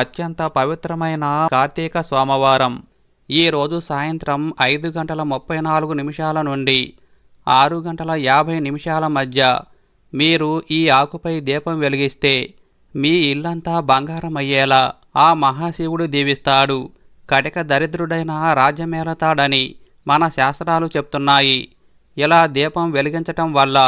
అత్యంత పవిత్రమైన కార్తీక సోమవారం. ఈ రోజు సాయంత్రం ఐదు గంటల ముప్పై నాలుగు నిమిషాల నుండి ఆరు గంటల యాభై నిమిషాల మధ్య మీరు ఈ ఆకుపై దీపం వెలిగిస్తే మీ ఇల్లంతా బంగారం అయ్యేలా ఆ మహాశివుడు దీవిస్తాడు. కటిక దరిద్రుడైన రాజ్యమేలతాడని మన శాస్త్రాలు చెప్తున్నాయి. ఇలా దీపం వెలిగించటం వల్ల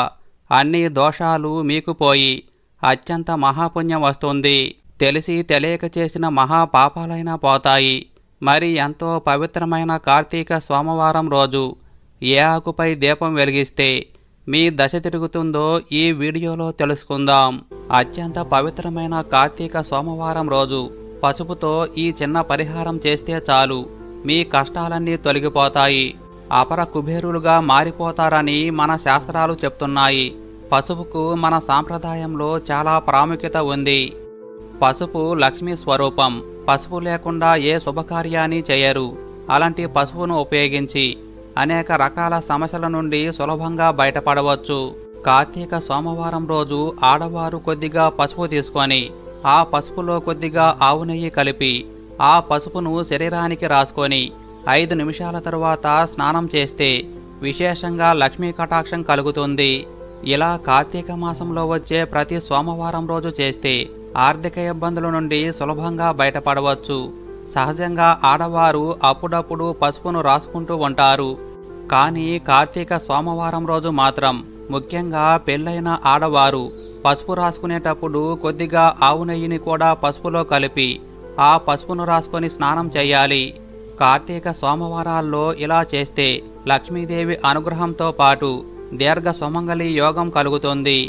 అన్ని దోషాలు మీకు పోయి అత్యంత మహాపుణ్యం వస్తుంది. తెలిసి తెలియక చేసిన మహా పాపాలైనా పోతాయి. మరి ఎంతో పవిత్రమైన కార్తీక సోమవారం రోజు ఏ ఆకుపై దీపం వెలిగిస్తే మీ దశ తిరుగుతుందో ఈ వీడియోలో తెలుసుకుందాం. అత్యంత పవిత్రమైన కార్తీక సోమవారం రోజు పసుపుతో ఈ చిన్న పరిహారం చేస్తే చాలు. మీ కష్టాలన్నీ తొలగిపోతాయి. అపర కుబేరులుగా మారిపోతారని మన శాస్త్రాలు చెప్తున్నాయి. పసుపుకు మన సాంప్రదాయంలో చాలా ప్రాముఖ్యత ఉంది. పసుపు లక్ష్మీ స్వరూపం. పసుపు లేకుండా ఏ శుభకార్యాన్ని చేయరు. అలాంటి పసుపును ఉపయోగించి అనేక రకాల సమస్యల నుండి సులభంగా బయటపడవచ్చు. కార్తీక సోమవారం రోజు ఆడవారు కొద్దిగా పసుపు తీసుకొని ఆ పసుపులో కొద్దిగా ఆవు నెయ్యి కలిపి ఆ పసుపును శరీరానికి రాసుకొని ఐదు నిమిషాల తరువాత స్నానం చేస్తే విశేషంగా లక్ష్మీ కటాక్షం కలుగుతుంది. ఇలా కార్తీక మాసంలో వచ్చే ప్రతి సోమవారం రోజు చేస్తే ఆర్థిక ఇబ్బందుల నుండి సులభంగా బయటపడవచ్చు. సహజంగా ఆడవారు అప్పుడప్పుడు పసుపును రాసుకుంటూ ఉంటారు. కానీ కార్తీక సోమవారం రోజు మాత్రం ముఖ్యంగా పెళ్ళైన ఆడవారు పసుపు రాసుకునేటప్పుడు కొద్దిగా ఆవు నెయ్యిని కూడా పసుపులో కలిపి ఆ పసుపును రాసుకొని స్నానం చేయాలి. కార్తీక సోమవారాల్లో ఇలా చేస్తే లక్ష్మీదేవి అనుగ్రహంతో పాటు దీర్ఘ సుమంగళి యోగం కలుగుతుంది.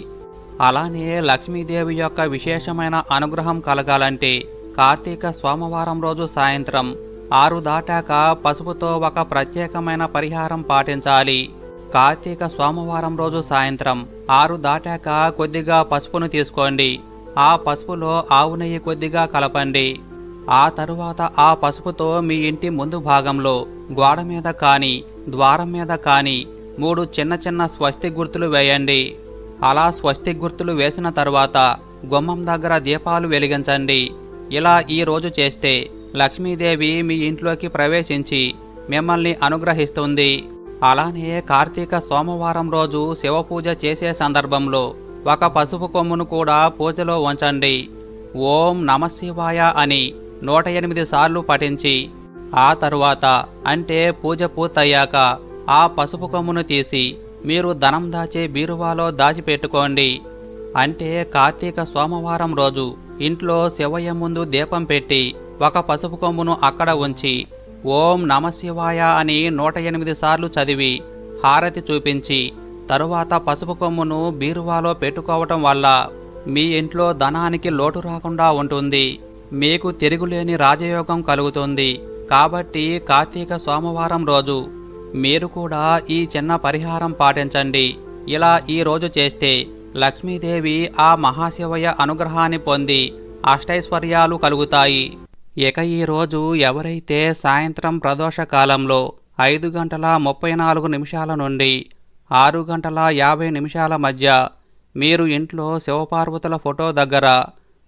అలానే లక్ష్మీదేవి యొక్క విశేషమైన అనుగ్రహం కలగాలంటే కార్తీక సోమవారం రోజు సాయంత్రం ఆరు దాటాక పసుపుతో ఒక ప్రత్యేకమైన పరిహారం పాటించాలి. కార్తీక సోమవారం రోజు సాయంత్రం ఆరు దాటాక కొద్దిగా పసుపును తీసుకోండి. ఆ పసుపులో ఆవు నెయ్యి కొద్దిగా కలపండి. ఆ తరువాత ఆ పసుపుతో మీ ఇంటి ముందు భాగంలో గోడ మీద కానీ ద్వారం మీద కానీ మూడు చిన్న చిన్న స్వస్తి గుర్తులు వేయండి. అలా స్వస్తి గుర్తులు వేసిన తర్వాత గుమ్మం దగ్గర దీపాలు వెలిగించండి. ఇలా ఈ రోజు చేస్తే లక్ష్మీదేవి మీ ఇంట్లోకి ప్రవేశించి మిమ్మల్ని అనుగ్రహిస్తుంది. అలానే కార్తీక సోమవారం రోజు శివపూజ చేసే సందర్భంలో ఒక పసుపు కొమ్మును కూడా పూజలో ఉంచండి. ఓం నమశివాయ అని నూట ఎనిమిది సార్లు పఠించి ఆ తరువాత అంటే పూజ పూర్తయ్యాక ఆ పసుపు కొమ్మును తీసి మీరు ధనం దాచే బీరువాలో దాచిపెట్టుకోండి. అంటే కార్తీక సోమవారం రోజు ఇంట్లో శివయ్య ముందు దీపం పెట్టి ఒక పసుపు కొమ్మును అక్కడ ఉంచి ఓం నమశివాయ అని నూట ఎనిమిది సార్లు చదివి హారతి చూపించి తరువాత పసుపు కొమ్మును బీరువాలో పెట్టుకోవటం వల్ల మీ ఇంట్లో ధనానికి లోటు రాకుండా ఉంటుంది. మీకు తిరుగులేని రాజయోగం కలుగుతుంది. కాబట్టి కార్తీక సోమవారం రోజు మీరు కూడా ఈ చిన్న పరిహారం పాటించండి. ఇలా ఈరోజు చేస్తే లక్ష్మీదేవి ఆ మహాశివయ అనుగ్రహాన్ని పొంది అష్టైశ్వర్యాలు కలుగుతాయి. ఇక ఈ రోజు ఎవరైతే సాయంత్రం ప్రదోష కాలంలో ఐదు గంటల ముప్పై నాలుగు నిమిషాల నుండి ఆరు గంటల యాభై నిమిషాల మధ్య మీరు ఇంట్లో శివపార్వతుల ఫోటో దగ్గర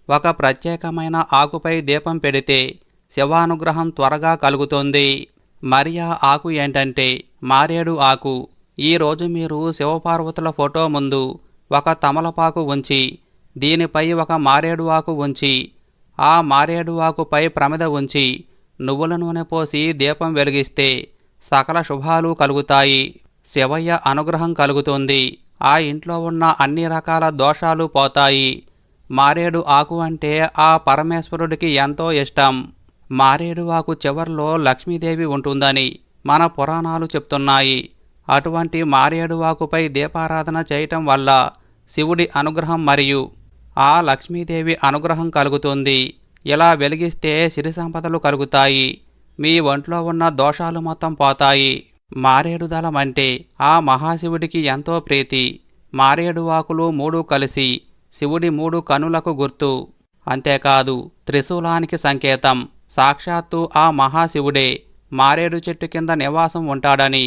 ఒక ప్రత్యేకమైన ఆకుపై దీపం పెడితే శివానుగ్రహం త్వరగా కలుగుతుంది. మరియా ఆకు ఏంటంటే మారేడు ఆకు. ఈరోజు మీరు శివపార్వతుల ఫోటో ముందు ఒక తమలపాకు ఉంచి దీనిపై ఒక మారేడు ఆకు ఉంచి ఆ మారేడు ఆకుపై ప్రమిద ఉంచి నువ్వుల నూనె పోసి దీపం వెలిగిస్తే సకల శుభాలు కలుగుతాయి. శివయ్య అనుగ్రహం కలుగుతుంది. ఆ ఇంట్లో ఉన్న అన్ని రకాల దోషాలు పోతాయి. మారేడు ఆకు అంటే ఆ పరమేశ్వరుడికి ఎంతో ఇష్టం. మారేడువాకు చివర్లో లక్ష్మీదేవి ఉంటుందని మన పురాణాలు చెప్తున్నాయి. అటువంటి మారేడువాకుపై దీపారాధన చేయటం వల్ల శివుడి అనుగ్రహం మరియు ఆ లక్ష్మీదేవి అనుగ్రహం కలుగుతుంది. ఇలా వెలిగిస్తే సిరి సంపదలు కలుగుతాయి. మీ ఒంట్లో ఉన్న దోషాలు మొత్తం పోతాయి. మారేడు దళం అంటే ఆ మహాశివుడికి ఎంతో ప్రీతి. మారేడువాకులు మూడు కలిసి శివుడి మూడు కనులకు గుర్తు. అంతేకాదు త్రిశూలానికి సంకేతం. సాక్షాత్తు ఆ మహాశివుడే. మారేడు చెట్టు కింద నివాసం ఉంటాడని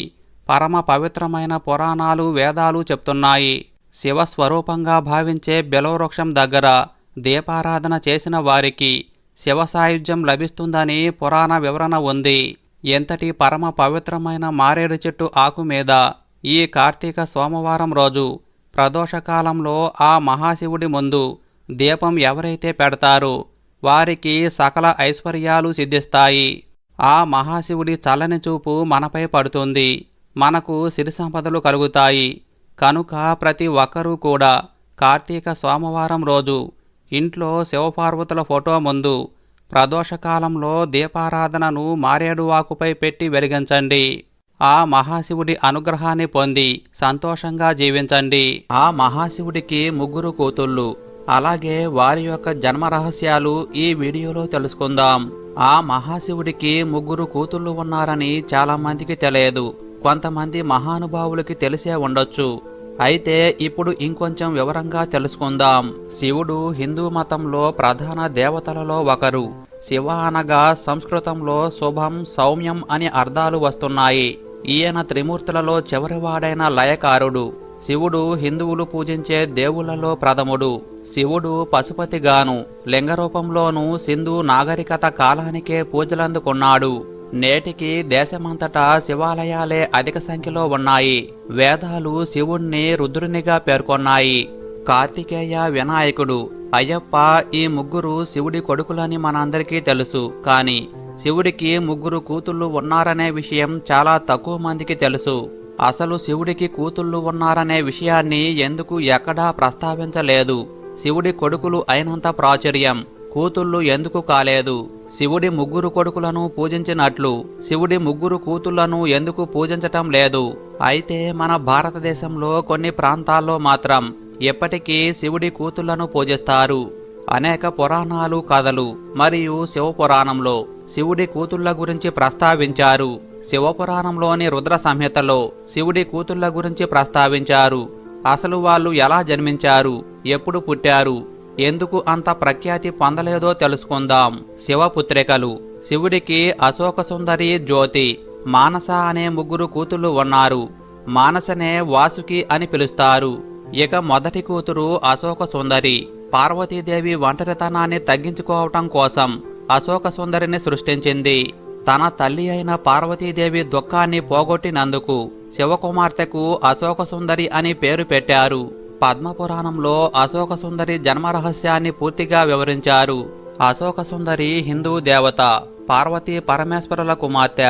పరమ పవిత్రమైన పురాణాలు వేదాలు చెప్తున్నాయి. శివస్వరూపంగా భావించే బెలవృక్షం దగ్గర దీపారాధన చేసిన వారికి శివ సాయుధ్యం లభిస్తుందని పురాణ వివరణ ఉంది. ఎంతటి పరమ పవిత్రమైన మారేడు చెట్టు ఆకు మీద ఈ కార్తీక సోమవారం రోజు ప్రదోషకాలంలో ఆ మహాశివుడి ముందు దీపం ఎవరైతే పెడతారో? వారికి సకల ఐశ్వర్యాలు సిద్ధిస్తాయి. ఆ మహాశివుడి చల్లని చూపు మనపై పడుతుంది. మనకు సిరి సంపదలు కలుగుతాయి. కనుక ప్రతి ఒక్కరూ కూడా కార్తీక సోమవారం రోజు ఇంట్లో శివపార్వతుల ఫోటో ముందు ప్రదోషకాలంలో దీపారాధనను మారేడువాకుపై పెట్టి వెలిగించండి. ఆ మహాశివుడి అనుగ్రహాన్ని పొంది సంతోషంగా జీవించండి. ఆ మహాశివుడికి ముగ్గురు కూతుళ్ళు. అలాగే వారి యొక్క జన్మ రహస్యాలు ఈ వీడియోలో తెలుసుకుందాం. ఆ మహాశివుడికి ముగ్గురు కూతుళ్ళు ఉన్నారని చాలా మందికి తెలియదు. కొంతమంది మహానుభావులకి తెలిసే ఉండొచ్చు. అయితే ఇప్పుడు ఇంకొంచెం వివరంగా తెలుసుకుందాం. శివుడు హిందూ మతంలో ప్రధాన దేవతలలో ఒకరు. శివ అనగా సంస్కృతంలో శుభం సౌమ్యం అని అర్థాలు వస్తున్నాయి. ఈయన త్రిమూర్తులలో చివరివాడైన లయకారుడు. శివుడు హిందువులు పూజించే దేవులలో ప్రథముడు. శివుడు పశుపతిగాను లింగరూపంలోనూ సింధు నాగరికత కాలానికే పూజలందుకున్నాడు. నేటికి దేశమంతటా శివాలయాలే అధిక సంఖ్యలో ఉన్నాయి. వేదాలు శివుణ్ణి రుద్రునిగా పేర్కొన్నాయి. కార్తికేయ వినాయకుడు అయ్యప్ప ఈ ముగ్గురు శివుడి కొడుకులని మనందరికీ తెలుసు. కానీ శివుడికి ముగ్గురు కూతుళ్ళు ఉన్నారనే విషయం చాలా తక్కువ మందికి తెలుసు. అసలు శివుడికి కూతుళ్ళు ఉన్నారనే విషయాన్ని ఎందుకు ఎక్కడా ప్రస్తావించలేదు. శివుడి కొడుకులు అయినంత ప్రాచుర్యం. కూతుళ్ళు ఎందుకు కాలేదు? శివుడి ముగ్గురు కొడుకులను పూజించినట్లు శివుడి ముగ్గురు కూతుళ్ళను ఎందుకు పూజించటం లేదు? అయితే మన భారతదేశంలో కొన్ని ప్రాంతాల్లో మాత్రం ఎప్పటికీ శివుడి కూతుళ్ళను పూజిస్తారు. అనేక పురాణాలు కథలు మరియు శివపురాణంలో శివుడి కూతుళ్ళ గురించి ప్రస్తావించారు. శివపురాణంలోని రుద్ర సంహితలో శివుడి కూతుళ్ళ గురించి ప్రస్తావించారు. అసలు వాళ్ళు ఎలా జన్మించారు? ఎప్పుడు పుట్టారు? ఎందుకు అంత ప్రఖ్యాతి పొందలేదో తెలుసుకుందాం. శివపుత్రికలు శివుడికి అశోక సుందరి జ్యోతి మానస అనే ముగ్గురు కూతుళ్ళు ఉన్నారు. మానసనే వాసుకి అని పిలుస్తారు. ఇక మొదటి కూతురు అశోక సుందరి పార్వతీదేవి ఒంటరితనాన్ని తగ్గించుకోవటం కోసం అశోక సుందరిని సృష్టించింది. తన తల్లి అయిన పార్వతీదేవి దుఃఖాన్ని పోగొట్టినందుకు శివకుమార్తెకు అశోక సుందరి అని పేరు పెట్టారు. పద్మపురాణంలో అశోక సుందరి జన్మరహస్యాన్ని పూర్తిగా వివరించారు. అశోక సుందరి హిందూ దేవత పార్వతీ పరమేశ్వరుల కుమార్తె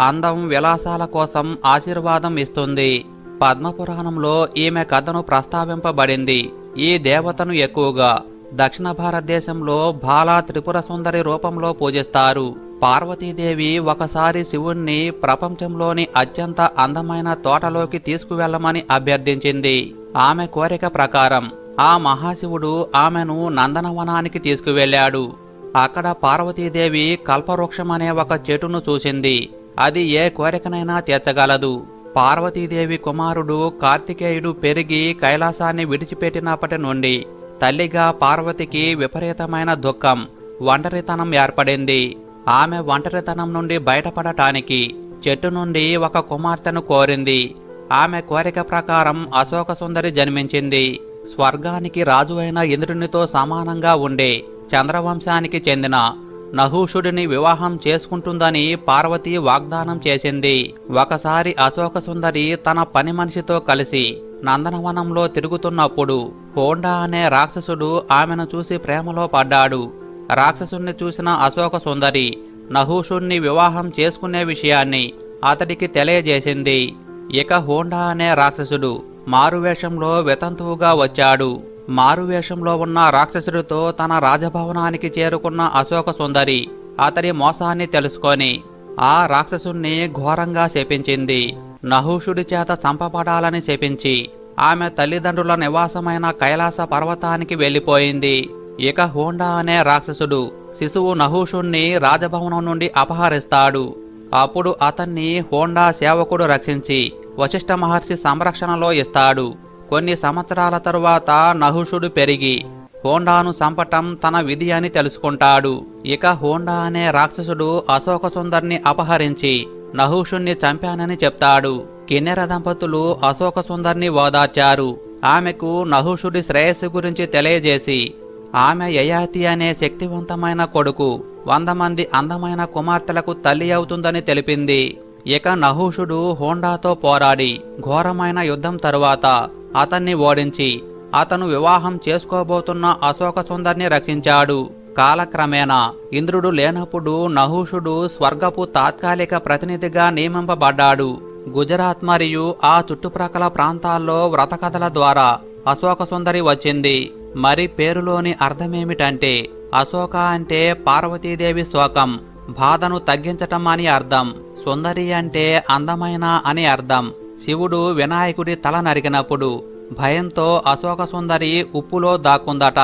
అందం విలాసాల కోసం ఆశీర్వాదం ఇస్తుంది. పద్మపురాణంలో ఈమె కథను ప్రస్తావింపబడింది. ఈ దేవతను ఎక్కువగా దక్షిణ భారతదేశంలో బాలా త్రిపుర సుందరి రూపంలో పూజిస్తారు. పార్వతీదేవి ఒకసారి శివుణ్ణి ప్రపంచంలోని అత్యంత అందమైన తోటలోకి తీసుకువెళ్ళమని అభ్యర్థించింది. ఆమె కోరిక ప్రకారం ఆ మహాశివుడు ఆమెను నందనవనానికి తీసుకువెళ్ళాడు. అక్కడ పార్వతీదేవి కల్పవృక్షం అనే ఒక చెట్టును చూసింది. అది ఏ కోరికనైనా తీర్చగలదు. పార్వతీదేవి కుమారుడు కార్తికేయుడు పెరిగి కైలాసాన్ని విడిచిపెట్టినప్పటి నుండి తల్లిగా పార్వతికి విపరీతమైన దుఃఖం ఒంటరితనం ఏర్పడింది. ఆమె ఒంటరితనం నుండి బయటపడటానికి చెట్టు నుండి ఒక కుమార్తెను కోరింది. ఆమె కోరిక ప్రకారం అశోక సుందరి జన్మించింది. స్వర్గానికి రాజు అయిన ఇంద్రునితో సమానంగా ఉండే చంద్రవంశానికి చెందిన నహూషుడిని వివాహం చేసుకుంటుందని పార్వతి వాగ్దానం చేసింది. ఒకసారి అశోక సుందరి తన పని మనిషితో కలిసి నందనవనంలో తిరుగుతున్నప్పుడు హోండా అనే రాక్షసుడు ఆమెను చూసి ప్రేమలో పడ్డాడు. రాక్షసుణ్ణి చూసిన అశోక సుందరి నహూషుణ్ణి వివాహం చేసుకునే విషయాన్ని అతడికి తెలియజేసింది. ఇక హోండా అనే రాక్షసుడు మారువేషంలో వితంతువుగా వచ్చాడు. మారువేషంలో ఉన్న రాక్షసుడితో తన రాజభవనానికి చేరుకున్న అశోక సుందరి అతడి మోసాన్ని తెలుసుకొని ఆ రాక్షసుణ్ణి ఘోరంగా శపించింది. నహూషుడి చేత చంపబడాలని శపించి ఆమె తల్లిదండ్రుల నివాసమైన కైలాస పర్వతానికి వెళ్ళిపోయింది. ఇక హోండా అనే రాక్షసుడు. శిశువు నహూషుణ్ణి రాజభవనం నుండి అపహరిస్తాడు. అప్పుడు అతన్ని హోండా సేవకుడు రక్షించి వశిష్ఠ మహర్షి సంరక్షణలో ఇస్తాడు. కొన్ని సంవత్సరాల తరువాత నహుషుడు పెరిగి హోండాను చంపటం తన విధి అని తెలుసుకుంటాడు. ఇక హోండా అనే రాక్షసుడు అశోక సుందర్ని అపహరించి నహుషుణ్ణి చంపానని చెప్తాడు. కిన్నెర దంపతులు అశోక సుందర్ని ఓదార్చారు. ఆమెకు నహుషుడి శ్రేయస్సు గురించి తెలియజేసి ఆమె యయాతి అనే శక్తివంతమైన కొడుకు వంద మంది అందమైన కుమార్తెలకు తల్లి అవుతుందని తెలిపింది. ఇక నహూషుడు హోండాతో పోరాడి ఘోరమైన యుద్ధం తరువాత అతన్ని ఓడించి అతను వివాహం చేసుకోబోతున్న అశోక సుందర్ని రక్షించాడు. కాలక్రమేణా ఇంద్రుడు లేనప్పుడు నహూషుడు స్వర్గపు తాత్కాలిక ప్రతినిధిగా నియమింపబడ్డాడు. గుజరాత్ మరియు ఆ చుట్టుప్రక్కల ప్రాంతాల్లో వ్రతకథల ద్వారా అశోక సుందరి వచ్చింది. మరి పేరులోని అర్థమేమిటంటే అశోక అంటే పార్వతీదేవి శోకం బాధను తగ్గించటం అని అర్థం సుందరి అంటే అందమైన అని అర్థం. శివుడు వినాయకుడి తల నరికినప్పుడు భయంతో అశోక సుందరి ఉప్పులో దాక్కుందట.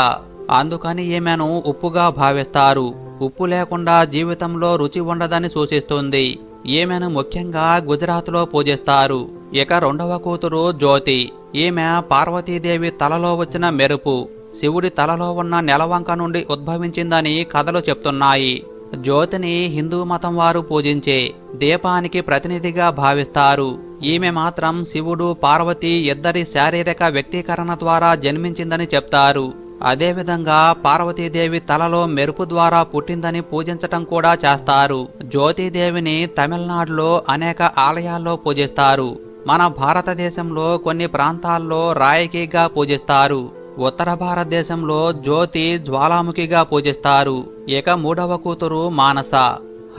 అందుకని ఈమెను ఉప్పుగా భావిస్తారు. ఉప్పు లేకుండా జీవితంలో రుచి ఉండదని సూచిస్తుంది. ఈమెను ముఖ్యంగా గుజరాత్లో పూజిస్తారు. ఇక రెండవ కూతురు జ్యోతి. ఈమె పార్వతీదేవి తలలో వచ్చిన మెరుపు. శివుడి తలలో ఉన్న నెలవంక నుండి ఉద్భవించిందని కథలు చెప్తున్నాయి. జ్యోతిని హిందూ మతం వారు పూజించే దీపానికి ప్రతినిధిగా భావిస్తారు. ఈమె మాత్రం శివుడు పార్వతి ఇద్దరి శారీరక వ్యక్తీకరణ ద్వారా జన్మించిందని చెప్తారు. అదేవిధంగా పార్వతీదేవి తలలో మెరుపు ద్వారా పుట్టిందని పూజించటం కూడా చేస్తారు. జ్యోతిదేవిని తమిళనాడులో అనేక ఆలయాల్లో పూజిస్తారు. మన భారతదేశంలో కొన్ని ప్రాంతాల్లో రాయకీగా పూజిస్తారు. ఉత్తర భారతదేశంలో జ్యోతి జ్వాలాముఖిగా పూజిస్తారు. ఇక మూడవ కూతురు మానస.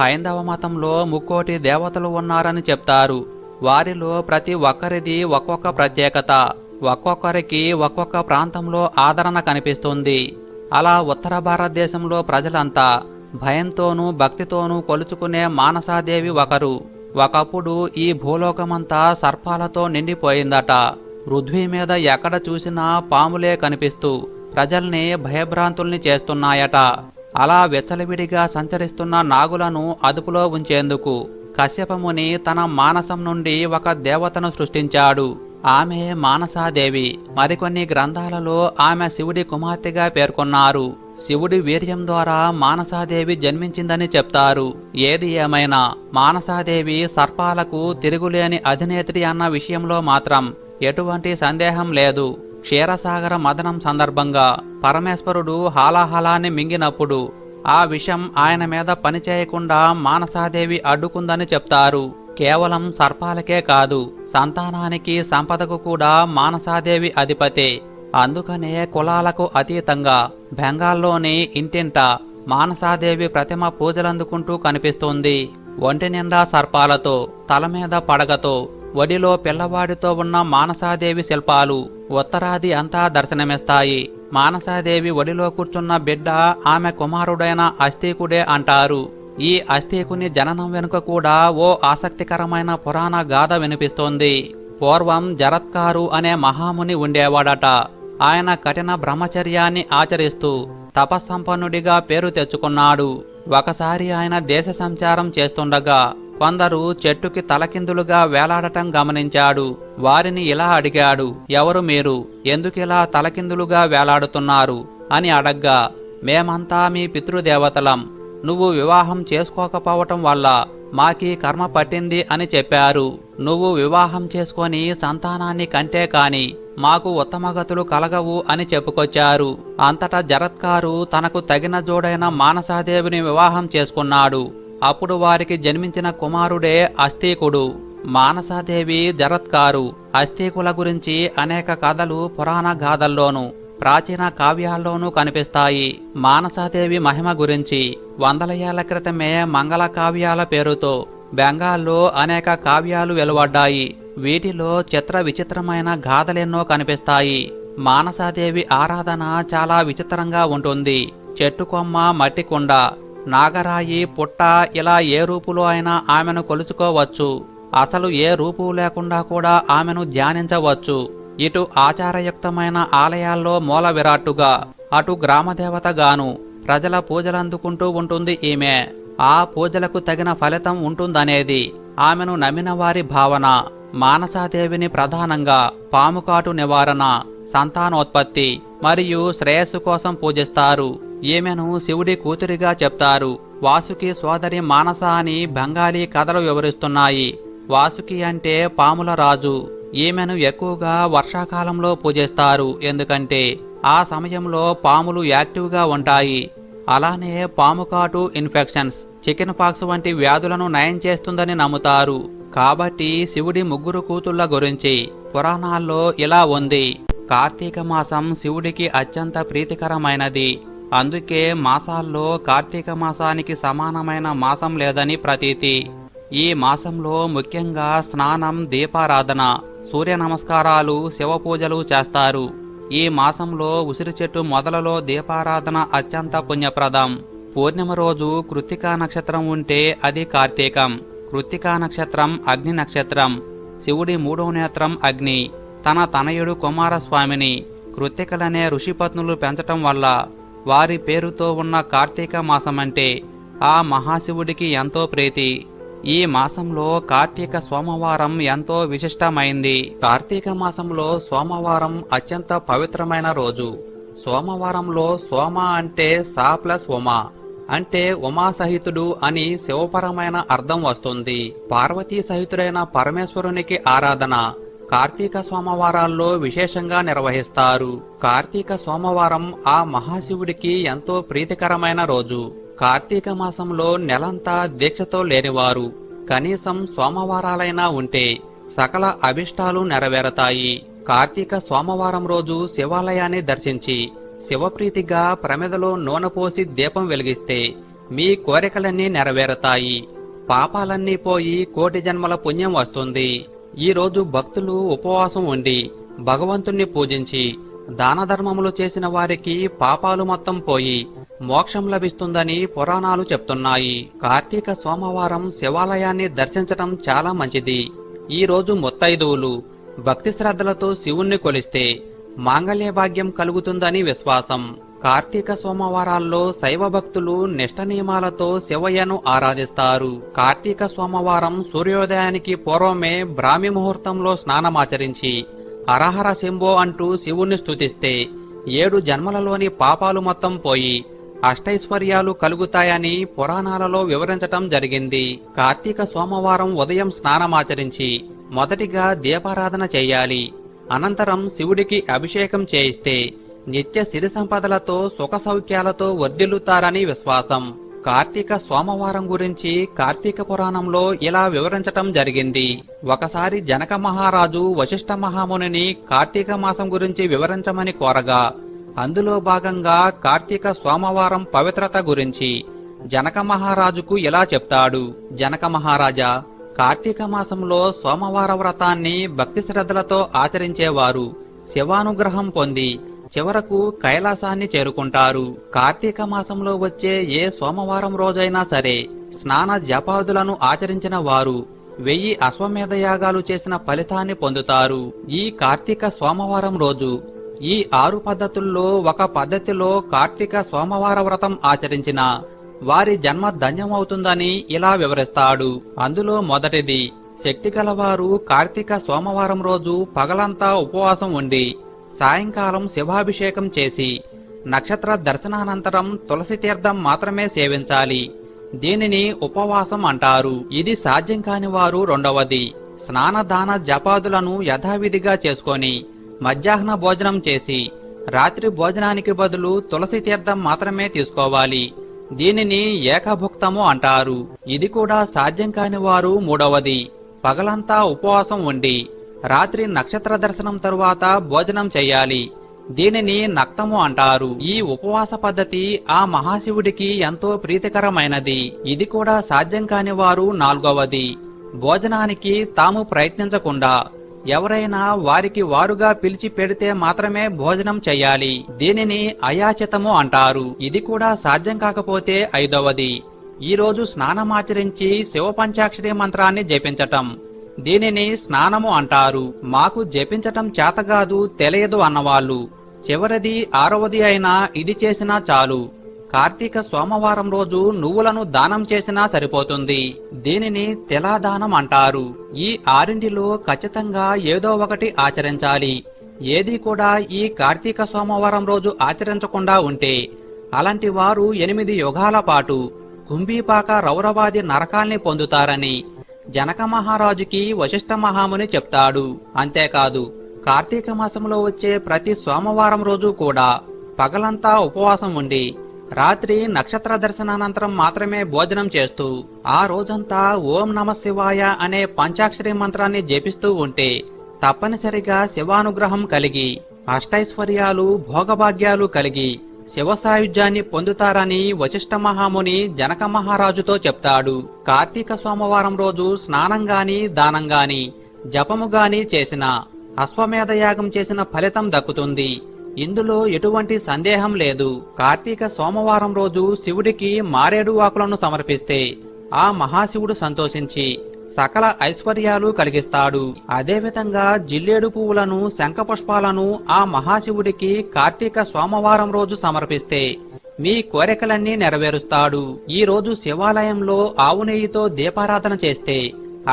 హైందవ మతంలో ముక్కోటి దేవతలు ఉన్నారని చెప్తారు. వారిలో ప్రతి ఒక్కరిది ఒక్కొక్క ప్రత్యేకత. ఒక్కొక్కరికి ఒక్కొక్క ప్రాంతంలో ఆదరణ కనిపిస్తుంది. అలా ఉత్తర భారతదేశంలో ప్రజలంతా భయంతోనూ భక్తితోనూ కొలుచుకునే మానసాదేవి ఒకరు. ఒకప్పుడు ఈ భూలోకమంతా సర్పాలతో నిండిపోయిందట. పృథ్వీ మీద ఎక్కడ చూసినా పాములే కనిపిస్తూ ప్రజల్ని భయభ్రాంతుల్ని చేస్తున్నాయట. అలా వెచ్చలవిడిగా సంచరిస్తున్న నాగులను అదుపులో ఉంచేందుకు కశ్యపముని తన మానసం నుండి ఒక దేవతను సృష్టించాడు. ఆమె మానసాదేవి. మరికొన్ని గ్రంథాలలో ఆమె శివుడి కుమార్తెగా పేర్కొన్నారు. శివుడి వీర్యం ద్వారా మానసాదేవి జన్మించిందని చెప్తారు. ఏది ఏమైనా మానసాదేవి సర్పాలకు తిరుగులేని అధినేత్రి అన్న విషయంలో మాత్రం ఎటువంటి సందేహం లేదు. క్షీరసాగర మదనం సందర్భంగా పరమేశ్వరుడు హాలాహలాన్ని మింగినప్పుడు ఆ విషం ఆయన మీద పనిచేయకుండా మానసాదేవి అడ్డుకుందని చెప్తారు. కేవలం సర్పాలకే కాదు సంతానానికి సంపదకు కూడా మానసాదేవి అధిపతే. అందుకనే కులాలకు అతీతంగా బెంగాల్లోని ఇంటింట మానసాదేవి ప్రతిమ పూజలందుకుంటూ కనిపిస్తుంది. ఒంటి నిండా సర్పాలతో తల మీద పడగతో ఒడిలో పిల్లవాడితో ఉన్న మానసాదేవి శిల్పాలు ఉత్తరాది అంతా దర్శనమిస్తాయి. మానసాదేవి ఒడిలో కూర్చున్న బిడ్డ ఆమె కుమారుడైన అస్థీకుడే అంటారు. ఈ అస్థీకుని జననం వెనుక కూడా ఓ ఆసక్తికరమైన పురాణ గాథ వినిపిస్తోంది. పూర్వం జరత్కారు అనే మహాముని ఉండేవాడట. ఆయన కఠిన బ్రహ్మచర్యాన్ని ఆచరిస్తూ తపస్సంపన్నుడిగా పేరు తెచ్చుకున్నాడు. ఒకసారి ఆయన దేశ సంచారం చేస్తుండగా కొందరు చెట్టుకి తలకిందులుగా వేలాడటం గమనించాడు. వారిని ఇలా అడిగాడు ఎవరు మీరు? ఎందుకిలా తలకిందులుగా వేలాడుతున్నారు? అని అడగ్గా మేమంతా మీ పితృదేవతలం. నువ్వు వివాహం చేసుకోకపోవటం వల్ల మాకీ కర్మ పట్టింది అని చెప్పారు. నువ్వు వివాహం చేసుకొని సంతానాన్ని కంటే కాని మాకు ఉత్తమగతులు కలగవు అని చెప్పుకొచ్చారు. అంతటా జరత్కారు తనకు తగిన జోడైన మానసాదేవిని వివాహం చేసుకున్నాడు. అప్పుడు వారికి జన్మించిన కుమారుడే అస్థీకుడు. మానసాదేవి జరత్కారు. అస్థీకుల గురించి అనేక కథలు పురాణ గాథల్లోనూ ప్రాచీన కావ్యాల్లోనూ కనిపిస్తాయి. మానసాదేవి మహిమ గురించి వందల ఏళ్ళ క్రితమే మంగళ కావ్యాల పేరుతో బెంగాల్లో అనేక కావ్యాలు వెలువడ్డాయి. వీటిలో చిత్ర విచిత్రమైన గాథలెన్నో కనిపిస్తాయి. మానసాదేవి ఆరాధన చాలా విచిత్రంగా ఉంటుంది. చెట్టు కొమ్మ మట్టి కుండ నాగరాయి పుట్ట ఇలా ఏ రూపులో అయినా ఆమెను కొలుచుకోవచ్చు. అసలు ఏ రూపు లేకుండా కూడా ఆమెను ధ్యానించవచ్చు. ఇటు ఆచారయుక్తమైన ఆలయాల్లో మూల విరాట్టుగా అటు గ్రామదేవతగాను ప్రజల పూజలందుకుంటూ ఉంటుంది ఈమె. ఆ పూజలకు తగిన ఫలితం ఉంటుందనేది ఆమెను నమ్మిన వారి భావన. మానసాదేవిని ప్రధానంగా పాముకాటు నివారణ సంతానోత్పత్తి మరియు శ్రేయస్సు కోసం పూజిస్తారు. ఈమెను శివుడి కూతురిగా చెప్తారు. వాసుకి సోదరి మానస అని బెంగాలీ కథలు వివరిస్తున్నాయి. వాసుకి అంటే పాముల రాజు. ఈమెను ఎక్కువగా వర్షాకాలంలో పూజిస్తారు. ఎందుకంటే ఆ సమయంలో పాములు యాక్టివ్గా ఉంటాయి. అలానే పాము కాటు ఇన్ఫెక్షన్స్ చికెన్ పాక్స్ వంటి వ్యాధులను నయం చేస్తుందని నమ్ముతారు. కాబట్టి శివుడి ముగ్గురు కూతుళ్ళ గురించి పురాణాల్లో ఇలా ఉంది. కార్తీక మాసం శివుడికి అత్యంత ప్రీతికరమైనది. అందుకే మాసాల్లో కార్తీక మాసానికి సమానమైన మాసం లేదని ప్రతీతి. ఈ మాసంలో ముఖ్యంగా స్నానం దీపారాధన సూర్య నమస్కారాలు శివ పూజలు చేస్తారు. ఈ మాసంలో ఉసిరి చెట్టు మొదలలో దీపారాధన అత్యంత పుణ్యప్రదం. పూర్ణిమ రోజు కృత్తికా నక్షత్రం ఉంటే అది కార్తీకం. కృత్తికా నక్షత్రం అగ్ని నక్షత్రం. శివుడి మూడో నేత్రం అగ్ని. తన తనయుడు కుమారస్వామిని. కృత్తికలనే ఋషిపత్నులు పెంచటం వల్ల వారి పేరుతో ఉన్న కార్తీక మాసమంటే ఆ మహాశివుడికి ఎంతో ప్రీతి. ఈ మాసంలో కార్తీక సోమవారం ఎంతో విశిష్టమైంది. కార్తీక మాసంలో సోమవారం అత్యంత పవిత్రమైన రోజు. సోమవారంలో సోమ అంటే సా ప్లస్ ఉమ. అంటే ఉమా సహితుడు అని శివపరమైన అర్థం వస్తుంది. పార్వతీ సహితుడైన పరమేశ్వరునికి ఆరాధన. కార్తీక సోమవారాల్లో విశేషంగా నిర్వహిస్తారు. కార్తీక సోమవారం ఆ మహాశివుడికి ఎంతో ప్రీతికరమైన రోజు. కార్తీక మాసంలో నెలంతా దీక్షతో లేనివారు. కనీసం సోమవారాలైనా ఉంటే సకల అభిష్టాలు నెరవేరతాయి. కార్తీక సోమవారం రోజు శివాలయాన్ని దర్శించి శివప్రీతిగా ప్రమిదలో నూనె పోసి దీపం వెలిగిస్తే మీ కోరికలన్నీ నెరవేరతాయి. పాపాలన్నీ పోయి కోటి జన్మల పుణ్యం వస్తుంది. ఈరోజు భక్తులు ఉపవాసం ఉండి భగవంతుణ్ణి పూజించి దాన ధర్మములు చేసిన వారికి పాపాలు మొత్తం పోయి మోక్షం లభిస్తుందని పురాణాలు చెప్తున్నాయి. కార్తీక సోమవారం శివాలయాన్ని దర్శించటం చాలా మంచిది. ఈ రోజు ముత్తైదువులు భక్తి శ్రద్ధలతో శివుణ్ణి కొలిస్తే మాంగళ్య భాగ్యం కలుగుతుందని విశ్వాసం. కార్తీక సోమవారాల్లో శైవ భక్తులు నిష్ట నియమాలతో శివయ్యను ఆరాధిస్తారు. కార్తీక సోమవారం సూర్యోదయానికి పూర్వమే బ్రాహ్మి ముహూర్తంలో స్నానమాచరించి హరహర శంభో అంటూ శివుణ్ణి స్తుతిస్తే ఏడు జన్మలలోని పాపాలు మొత్తం పోయి అష్టైశ్వర్యాలు కలుగుతాయని పురాణాలలో వివరించటం జరిగింది. కార్తీక సోమవారం ఉదయం స్నానమాచరించి మొదటిగా దీపారాధన చేయాలి. అనంతరం శివుడికి అభిషేకం చేయిస్తే నిత్య సిరి సంపదలతో సుఖ సౌఖ్యాలతో వర్ధిల్లుతారని విశ్వాసం. కార్తీక సోమవారం గురించి కార్తీక పురాణంలో ఇలా వివరించటం జరిగింది. ఒకసారి జనక మహారాజు వశిష్ఠ మహామునిని కార్తీక మాసం గురించి వివరించమని కోరగా అందులో భాగంగా కార్తీక సోమవారం పవిత్రత గురించి జనక మహారాజుకు ఇలా చెప్తాడు. జనక మహారాజా కార్తీక మాసంలో సోమవార వ్రతాన్ని భక్తి శ్రద్ధలతో ఆచరించేవారు శివానుగ్రహం పొంది చివరకు కైలాసాన్ని చేరుకుంటారు. కార్తీక మాసంలో వచ్చే ఏ సోమవారం రోజైనా సరే స్నాన జపాదులను ఆచరించిన వారు వెయ్యి అశ్వమేధ యాగాలు చేసిన ఫలితాన్ని పొందుతారు. ఈ కార్తీక సోమవారం రోజు ఈ ఆరు పద్ధతుల్లో ఒక పద్ధతిలో కార్తీక సోమవార వ్రతం ఆచరించిన వారి జన్మ ధన్యమవుతుందని ఇలా వివరిస్తాడు. అందులో మొదటిది శక్తి గలవారు కార్తీక సోమవారం రోజు పగలంతా ఉపవాసం ఉండి సాయంకాలం శివాభిషేకం చేసి నక్షత్ర దర్శనానంతరం తులసి తీర్థం మాత్రమే సేవించాలి. దీనిని ఉపవాసం అంటారు. ఇది సాధ్యం కాని వారు రెండవది స్నానదాన జపాదులను యథావిధిగా చేసుకొని మధ్యాహ్న భోజనం చేసి రాత్రి భోజనానికి బదులు తులసి తీర్థం మాత్రమే తీసుకోవాలి. దీనిని ఏకభుక్తము అంటారు. ఇది కూడా సాధ్యం కాని వారు మూడవది పగలంతా ఉపవాసం ఉండి రాత్రి నక్షత్ర దర్శనం తరువాత భోజనం చేయాలి. దీనిని నక్తము అంటారు. ఈ ఉపవాస పద్ధతి ఆ మహాశివుడికి ఎంతో ప్రీతికరమైనది. ఇది కూడా సాధ్యం కాని వారు నాలుగవది. భోజనానికి తాము ప్రయత్నించకుండా ఎవరైనా వారికి వారుగా పిలిచి పెడితే మాత్రమే భోజనం చేయాలి. దీనిని అయాచితము అంటారు. ఇది కూడా సాధ్యం కాకపోతే ఐదవది. ఈరోజు స్నానమాచరించి శివ పంచాక్షరి మంత్రాన్ని జపించటం. దీనిని స్నానము అంటారు. మాకు జపించటం చేతగాదు తెలియదు అన్నవాళ్ళు. చివరిది ఆరవది అయినా ఇది చేసినా చాలు. కార్తీక సోమవారం రోజు నువ్వులను దానం చేసినా సరిపోతుంది. దీనిని తిలాదానం అంటారు. ఈ ఆరింటిలో ఖచ్చితంగా ఏదో ఒకటి ఆచరించాలి. ఏది కూడా ఈ కార్తీక సోమవారం రోజు ఆచరించకుండా ఉంటే అలాంటి వారు ఎనిమిది యుగాల పాటు కుంభీపాక రౌరవాది నరకాల్ని పొందుతారని జనక మహారాజుకి వశిష్ఠ మహాముని చెప్తాడు. అంతేకాదు కార్తీక మాసంలో వచ్చే ప్రతి సోమవారం రోజు కూడా పగలంతా ఉపవాసం ఉండి రాత్రి నక్షత్ర దర్శనానంతరం మాత్రమే భోజనం చేస్తూ ఆ రోజంతా ఓం నమ శివాయ అనే పంచాక్షరి మంత్రాన్ని జపిస్తూ ఉంటే తప్పనిసరిగా శివానుగ్రహం కలిగి అష్టైశ్వర్యాలు భోగభాగ్యాలు కలిగి శివ సాయుధ్యాన్ని పొందుతారని వశిష్ఠ మహాముని జనక మహారాజుతో చెప్తాడు. కార్తీక సోమవారం రోజు స్నానం దానంగాని దానం జపము చేసిన అశ్వమేధ యాగం చేసిన ఫలితం దక్కుతుంది. ఇందులో ఎటువంటి సందేహం లేదు. కార్తీక సోమవారం రోజు శివుడికి మారేడు ఆకులను సమర్పిస్తే ఆ మహాశివుడు సంతోషించి సకల ఐశ్వర్యాలు కలిగిస్తాడు. అదేవిధంగా జిల్లేడు పువ్వులను శంఖపుష్పాలను ఆ మహాశివుడికి కార్తీక సోమవారం రోజు సమర్పిస్తే మీ కోరికలన్నీ నెరవేరుస్తాడు. ఈ రోజు శివాలయంలో ఆవు నెయ్యితో దీపారాధన చేస్తే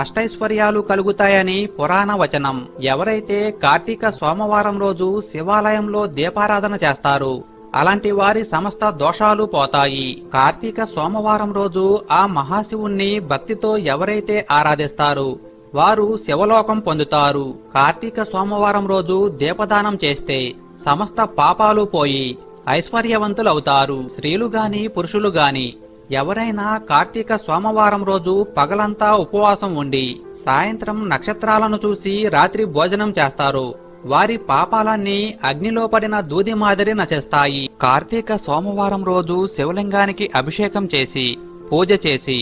అష్టైశ్వర్యాలు కలుగుతాయని పురాణ వచనం. ఎవరైతే కార్తీక సోమవారం రోజు శివాలయంలో దీపారాధన చేస్తారు అలాంటి వారి సమస్త దోషాలు పోతాయి. కార్తీక సోమవారం రోజు ఆ మహాశివుణ్ణి భక్తితో ఎవరైతే ఆరాధిస్తారు వారు శివలోకం పొందుతారు. కార్తీక సోమవారం రోజు దీపదానం చేస్తే సమస్త పాపాలు పోయి ఐశ్వర్యవంతులవుతారు. స్త్రీలు గాని పురుషులు గాని ఎవరైనా కార్తీక సోమవారం రోజు పగలంతా ఉపవాసం ఉండి సాయంత్రం నక్షత్రాలను చూసి రాత్రి భోజనం చేస్తారు. వారి పాపాలన్నీ అగ్నిలో పడిన దూది మాదిరి నశిస్తాయి కార్తీక సోమవారం రోజు శివలింగానికి అభిషేకం చేసి పూజ చేసి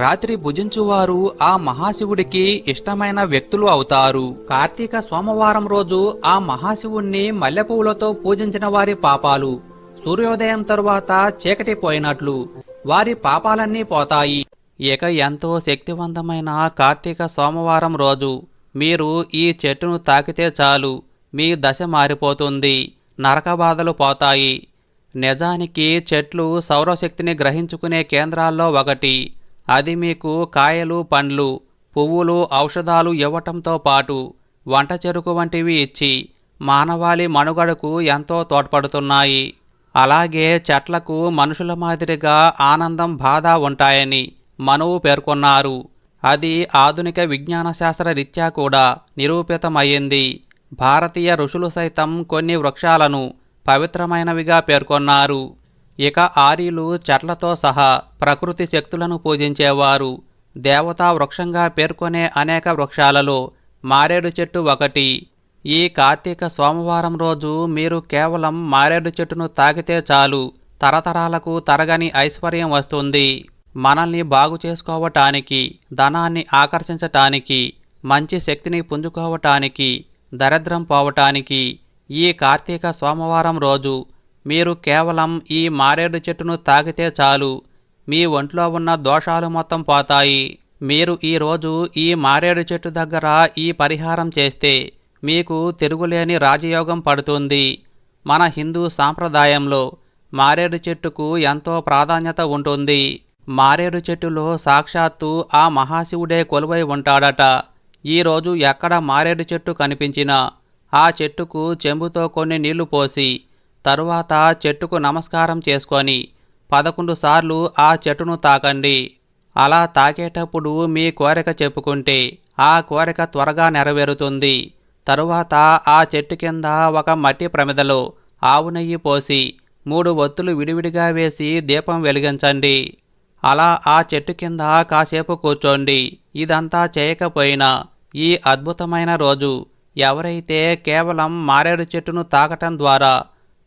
రాత్రి భుజించువారు ఆ మహాశివుడికి ఇష్టమైన వ్యక్తులు అవుతారు. కార్తీక సోమవారం రోజు ఆ మహాశివుణ్ణి మల్లెపువ్వులతో పూజించిన వారి పాపాలు సూర్యోదయం తరువాత చీకటి పోయినట్లు వారి పాపాలన్నీ పోతాయి. ఇక ఎంతో శక్తివంతమైన కార్తీక సోమవారం రోజు మీరు ఈ చెట్టును తాకితే చాలు మీ దశ మారిపోతుంది నరక బాధలు పోతాయి. నిజానికి చెట్లు సౌరశక్తిని గ్రహించుకునే కేంద్రాల్లో ఒకటి. అది మీకు కాయలు పండ్లు పువ్వులు ఔషధాలు ఇవ్వటంతో పాటు వంట చెరుకు వంటివి ఇచ్చి మానవాళి మనుగడకు ఎంతో తోడ్పడుతున్నాయి. అలాగే చెట్లకు మనుషుల మాదిరిగా ఆనందం బాధ ఉంటాయని మనువు పేర్కొన్నారు. అది ఆధునిక విజ్ఞాన శాస్త్ర రీత్యా కూడా నిరూపితమయ్యింది. భారతీయ ఋషులు సైతం కొన్ని వృక్షాలను పవిత్రమైనవిగా పేర్కొన్నారు. ఇక ఆర్యులు చెట్లతో సహా ప్రకృతి శక్తులను పూజించేవారు. దేవతా వృక్షంగా పేర్కొనే అనేక వృక్షాలలో మారేడు చెట్టు ఒకటి. ఈ కార్తీక సోమవారం రోజు మీరు కేవలం మారేడు చెట్టును తాకితే చాలు తరతరాలకు తరగని ఐశ్వర్యం వస్తుంది. మనల్ని బాగు చేసుకోవటానికి ధనాన్ని ఆకర్షించటానికి మంచి శక్తిని పుంజుకోవటానికి దరిద్రం పోవటానికి ఈ కార్తీక సోమవారం రోజు మీరు కేవలం ఈ మారేడు చెట్టును తాగితే చాలు. మీ ఒంట్లో ఉన్న దోషాలు మొత్తం పోతాయి. మీరు ఈరోజు ఈ మారేడు చెట్టు దగ్గర ఈ పరిహారం చేస్తే మీకు తిరుగులేని రాజయోగం పడుతుంది. మన హిందూ సాంప్రదాయంలో మారేడు చెట్టుకు ఎంతో ప్రాధాన్యత ఉంటుంది. మారేడు చెట్టులో సాక్షాత్తు ఆ మహాశివుడే కొలువై ఉంటాడట. ఈరోజు ఎక్కడ మారేడు చెట్టు కనిపించినా ఆ చెట్టుకు చెంబుతో కొన్ని నీళ్ళు పోసి తరువాత చెట్టుకు నమస్కారం చేసుకొని పదకొండు సార్లు ఆ చెట్టును తాకండి. అలా తాకేటప్పుడు మీ కోరిక చెప్పుకుంటే ఆ కోరిక త్వరగా నెరవేరుతుంది. తరువాత ఆ చెట్టు కింద ఒక మట్టి ప్రమిదలో ఆవు నెయ్యి పోసి మూడు ఒత్తులు విడివిడిగా వేసి దీపం వెలిగించండి. అలా ఆ చెట్టు కింద కాసేపు కూర్చోండి. ఇదంతా చేయకపోయినా ఈ అద్భుతమైన రోజు ఎవరైతే కేవలం మారేడు చెట్టును తాకటం ద్వారా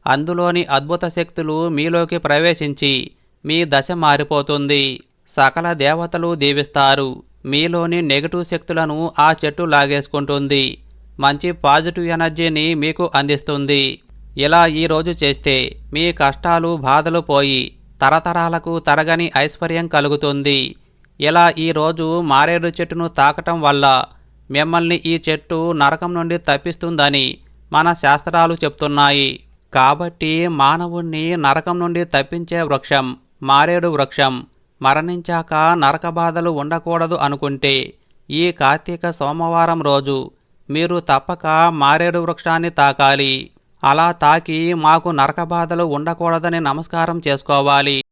అందులోని అద్భుత శక్తులు మీలోకి ప్రవేశించి మీ దశ మారిపోతుంది. సకల దేవతలు దీవిస్తారు. మీలోని నెగటివ్ శక్తులను ఆ చెట్టు లాగేసుకుంటుంది. మంచి పాజిటివ్ ఎనర్జీని మీకు అందిస్తుంది. ఇలా ఈ రోజు చేస్తే మీ కష్టాలు బాధలు పోయి తరతరాలకు తరగని ఐశ్వర్యం కలుగుతుంది. ఇలా ఈరోజు మారేడు చెట్టును తాకటం వల్ల మిమ్మల్ని ఈ చెట్టు నరకం నుండి తప్పిస్తుందని మన శాస్త్రాలు చెప్తున్నాయి. కాబట్టి మానవుణ్ణి నరకం నుండి తప్పించే వృక్షం మారేడు వృక్షం మరణించాక నరక బాధలు ఉండకూడదు అనుకుంటే ఈ కార్తీక సోమవారం రోజు మీరు తప్పక మారేడు వృక్షాన్ని తాకాలి. అలా తాకి మాకు నరక బాధలు ఉండకూడదని నమస్కారం చేసుకోవాలి.